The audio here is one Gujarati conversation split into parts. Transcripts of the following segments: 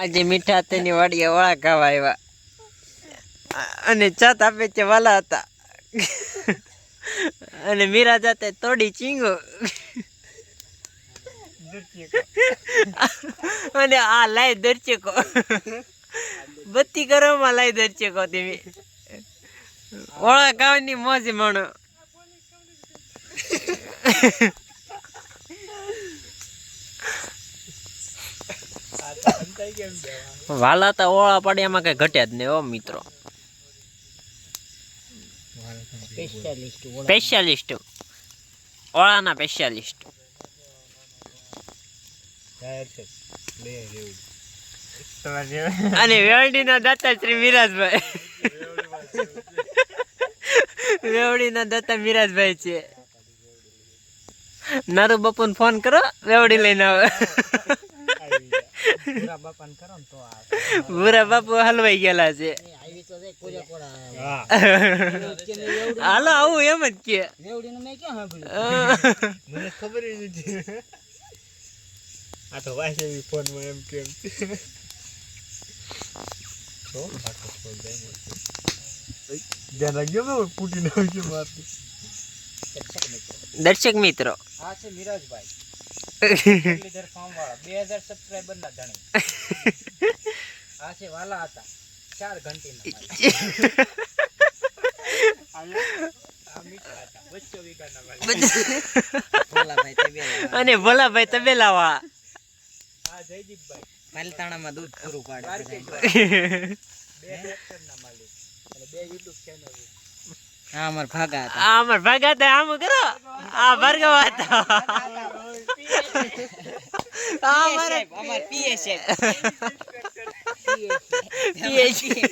આજે મીઠા તેની વાડીએ વાળા ખાવા આવ્યા. અને ચાત આપે છે વાલા હતા. અને મીરા જાતે તોડી ચીંગો. અને આ લાય દર્શકો બત્તી કરવામાં લાય દર્શકો તમે ઓળા ખાવાની મોજ માણો. વાલા તો ઓળા એમાં કઈ ઘટ્યા જ નહીં હો મિત્રો. સ્પેશિયાલિસ્ટ ઓળાના સ્પેશિયાલિસ્ટ. અને વેવડીના દાતા શ્રી મિરાજભાઈ. વેવડીના દાતા મિરાજભાઈ છે. નારુ બપુન ફોન કરો વેવડી લઈને આવે. ભૂરા બાપુ હલવાઈ ગયેલા છે. હાલો આવું એમ જ કે. મને ખબર ય નથી. આ તો વાંચે ફોનમાં એમ કેમ ધ્યાન રાખજો ને ફૂટી ના મારતું દર્શક મિત્રો. આ છે મિરાજભાઈ. મુરલીધર ફાર્મ વાળા બે હજાર સબસ્ક્રાઈબર ના ધણી. આ છે વાલા હતા. ચાર ઘંટી અને ભોલાભાઈ તબેલા વાળા. આ જયદીપભાઈ. પાલતાણામાં દૂધ પૂરું પાડે બે માલિક. અને બે યુટ્યુબ ચેનલ હા અમાર ભાગા હતા. આ અમાર ભાગા હતા આમ કરો. આ ભાર્ગવ હતા. આ અમારે અમાર પીએસએફ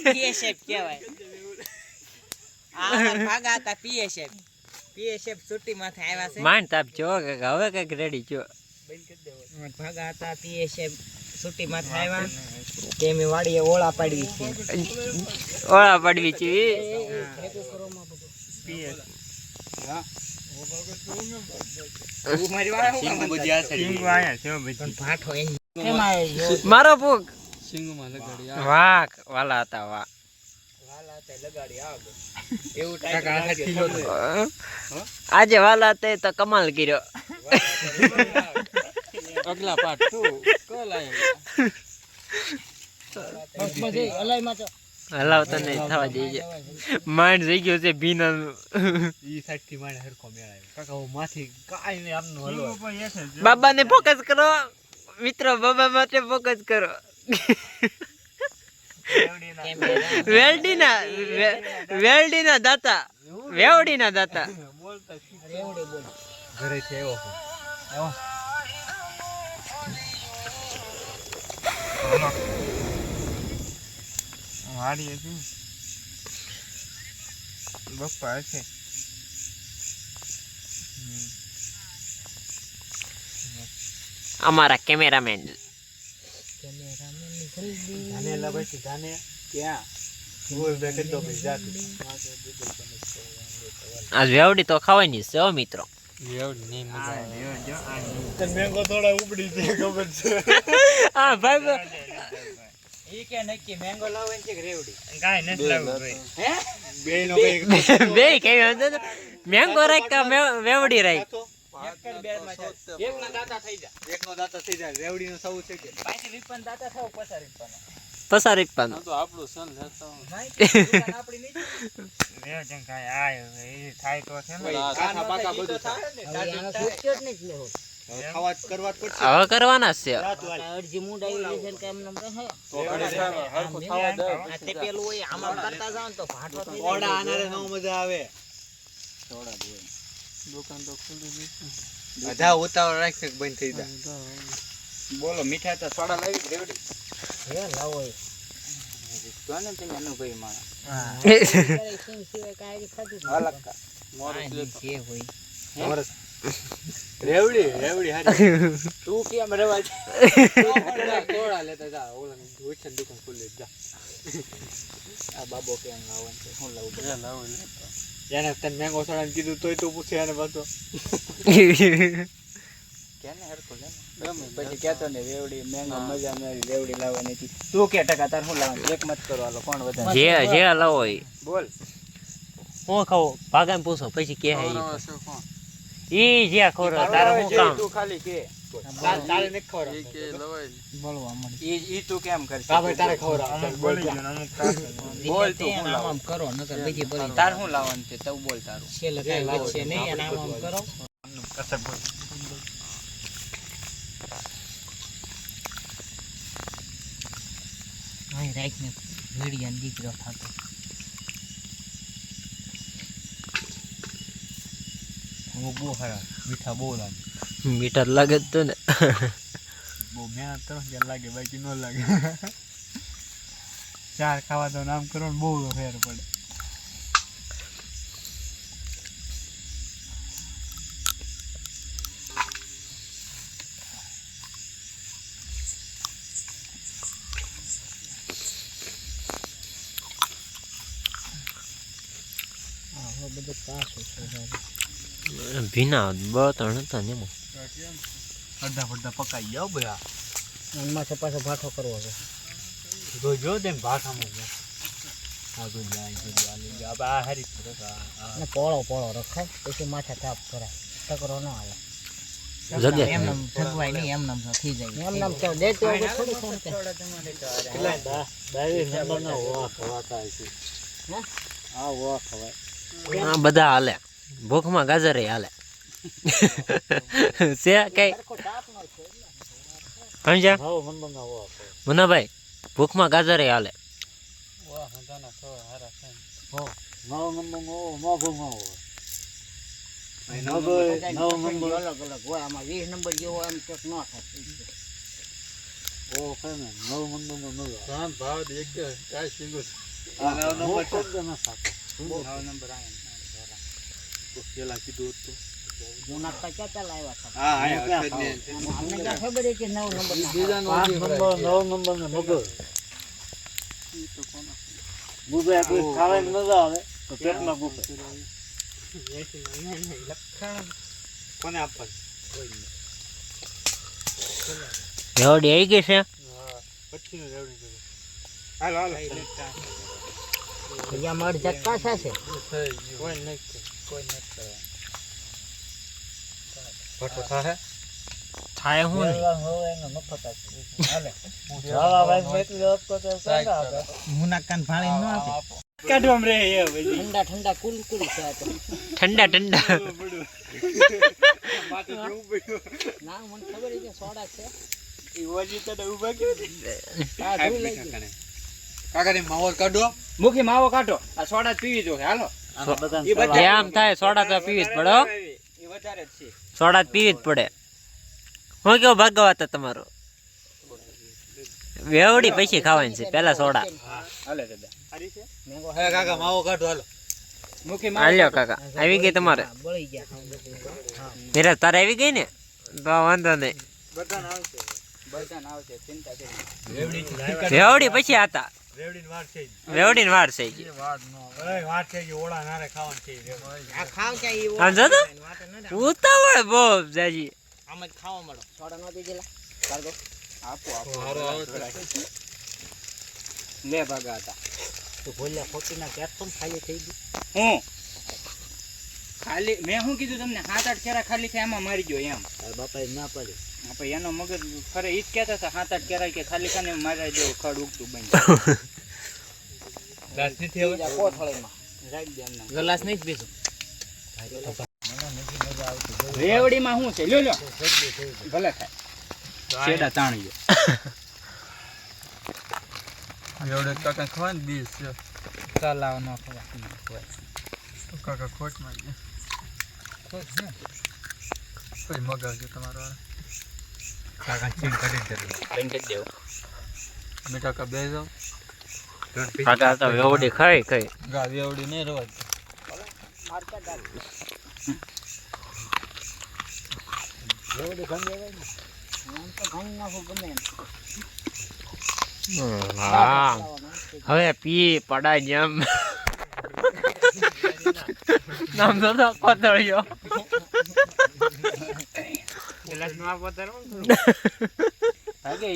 પીએસએફ કહેવાય. આ ભાગા હતા પીએસએફ પીએસએફ છૂટી માથે આવ્યા છે. માંડ તાપ જો કે હવે કંઈક રેડી છો ભાગા હતા પીએસએફ છુટ્ટી માથે આવ્યા. મેં વાડીએ ઓળા પાડવી છે. ઓળા પાડવી છે મારી વાળા મારો ભૂખ વાહ વાલા હતા જોતો. આજે વાલા હતા તો કમાલ કર્યો. અગલા પાર્ટ ટુ કોલ હલાવતા નહીં થવા દેજે. માંડ જઈ ગયો છે ભીના. ઈ સાઈડથી માંડ હરખો મેળ કાકા હું માથી કાઈ ને હલો બાબા બાબાને ફોકસ કરો. મિત્રો બાબા માટે ફોકસ કરો. વેલડીના. વેલડીના દાતા. વેવડીના દાતા. ઘરે થી આવ્યો છું આવો વાડી હતી બપ્પા છે અમારા કેમેરામેન. આજ વેવડી તો ખાવાની છે હો મિત્રો. છે છે. હા ભાઈ ઈ કે નક્કી મેંગો લાવે છે કે રેવડી? કાઈ નથી લાવું ભાઈ. બે નો બે કેવી મેંગો રાખ કે વેવડી રાખ? એક કર બે માં ચાલ. એક ના દાતા થઈ જા. એક નો દાતા થઈ જાય રેવડી નો સૌ છે કે પાંચ રીપન દાતા થાવ પચાસ રીપન. પસાર પણ તો આપણું સન લેતો દુકાન આપણી નહીં રે જં આય એ થાય તો છે ને. કાઠા પાકા બધું થાય ને હવે કરવાના છે. અડજી મૂડ આવી રહી છે ને કે એમ રહે. તો હરખું ખાવા દે. આ તે પેલું હોય આમાં કરતા જાવ તો ભાઠો થઈ ઓડા આનારે નો મજા આવે. દુકાન તો ખુલ્લી દીધી બધા ઉતાવળ રાખશે બંધ થઈ જાય. બોલો મીઠા તો સોડા લાવી રેવડી. હે લાવો એ. કોને તમે અનુભવી માણસ. ત્યારે સિવાય કાંઈ ખાધું અલગ કા છે હોય. અમારે રેવડી રેવડી હારી. તું કેમ રેવા છે? કોળા લેતા જા ઓલા ઉછન દુકાન ખુલ્લી જા. આ બાબો કેમ લાવન છે? હું લાવું એ લાવું એને તને મેંગો સોડા કીધું તોય તું પૂછે એને પાછો. કેને હરખું લે ને. પછી કેતો ને રેવડી મેંગો મજા મેળી રેવડી લાવવાની હતી. તું કે ટકા તાર શું લાવવાનું? એક મત કરો હાલો કોણ વધારે? જે જે લાવો બોલ. હું ખાવ ભાગાને પૂછો પછી કે હે કોણ? ઈ જે ખોરો તારે હું કામ? તું ખાલી કે. તારે નથી ખવડાવવાનું. કે લવાય. બોલવા મળી. ઈ ઈ તું કેમ કરશે? બળી ગયો અમુક બોલ તું શું લાવવાનું કરો નકર બીજી બળી તાર શું લાવવાનું છે? તું બોલ તારું. છેલ્લે કઈ વધશે નહીં અને આમ આમ કરો. કસર બોલ. અહીં રાખને વીડિયાનો દીકરો થતો. બહુ બહુ સારા મીઠા બહુ લાગે. મીઠા લાગે જ તો ને. બહુ મહેનત કરો ત્યારે લાગે બાકી ન લાગે. ચાર ખાવા તો નામ કરો ને બહુ ફેર પડે. બધું પાછું છે. ભીના બળતણ હતા ને એમાં અડધા પડધા પકાઈ જાઓ બધા. એમાં છે પાછો ભાઠો કરવો છે. જો જો તેમ ભાખામાં પોળો પોળો રખાય પછી માથે તાપ કરાય. ટકરો ના આવે. બધા હાલે. ભૂખમાં ગાજરે હાલે છે કઈ સમજ્યા હાવ નંબર ના હોવા ખવાય મુનાભાઈ ભૂખમાં ગાજરે હાલે વાહ, હંધાના ખવા હારા થાય. નવ નંબર નો મોઘો ન હોય નવ નંબર અલગ અલગ હોય આમાં વીસ નંબર જેવો એમ ચોક ન થાય ઓ કઈ ને નવ નંબર નો ન હોય સાંજ ભાવ દે એક કાંઈ શીંગું. આ નંબર તો ના સાચો નવ નંબર આયા તો પેલા કીધું હતું કોના? આપવાનું રેવડી આવી ગઈ છે પછી રેવડી હાલો હાલો અહીંયા મળ જક્કા છે કોઈ નથી થાહે થાય હું. ઠંડા ઠંડા કુલ કુલ છે આ ઠંડા ઠંડા. ના મને ખબર છે કે સોડા છે. કાકાની માવો કાઢો. મુખી માવો કાઢો. આ સોડા પીવી જો હાલો. આને બધાને ઈ બધા- એ આમ થાય સોડા તો પીવી જ પડે હો. એ વધારે જ છે. સોડા પીવી જ પડે. હું કેવું ભાગવા તમારો? વેવડી પછી ખાવાની છે પેલા સોડા. હાલે દાદા. મેંગો. હે કાકા માવો કાઢો હાલો. હાલ્યો કાકા. આવી ગઈ તમારે? હા, બળી ગયા. હા. ધીરજ તારે આવી ગઈ ને? તો વાંધો નહીં. વેવડી પછી હતા રેવડીની વાર છે. વાર છે છે ઓળા નારે ખાવાની છે આ ખાવ ઈ તો. ઉતાવળ જાજી. આમ જ ખાવા મળો. સોડા નો દીધેલા કાઢો આપો આપો. હારો આવે લે ભાગા હતા. તો ભોલ્યા ખોટીના ગેસ ખાલી થઈ ગઈ હું? ખાલી મેં શું કીધું તમને? સાત આઠ કેરા ખાલી થાય એમાં મારી ગયો એમ. બાપા બાપાએ ના પડે. આપણે એનો મગજ ખરે ઈ જ કહેતા હતા સાત આઠ કેરા કે ખાલી ખાને મારા જેવું ખડ ઉગતું બની દાંત નથી હવે? ગ્લાસ નહીં જ પીશું રેવડીમાં શું છે? લ્યો લ્યો. ભલે થાય. છેડા તાણી ગયો એવડે કાકા ખવાય ને બીસ છે. ચલાવ ન ખવા તો કાકા ખોટમાં જ. કોઈ મગાવજો તમારો. કાકા ચીન કરી દે. કરી દેવો. અમે કાકા બે જાઓ. કાકા તો વેવડી ખાઈ ખાઈ ગા વેવડી નહીં રવા હવે પી પડાય જેમ નામ તો કોતળિયો નો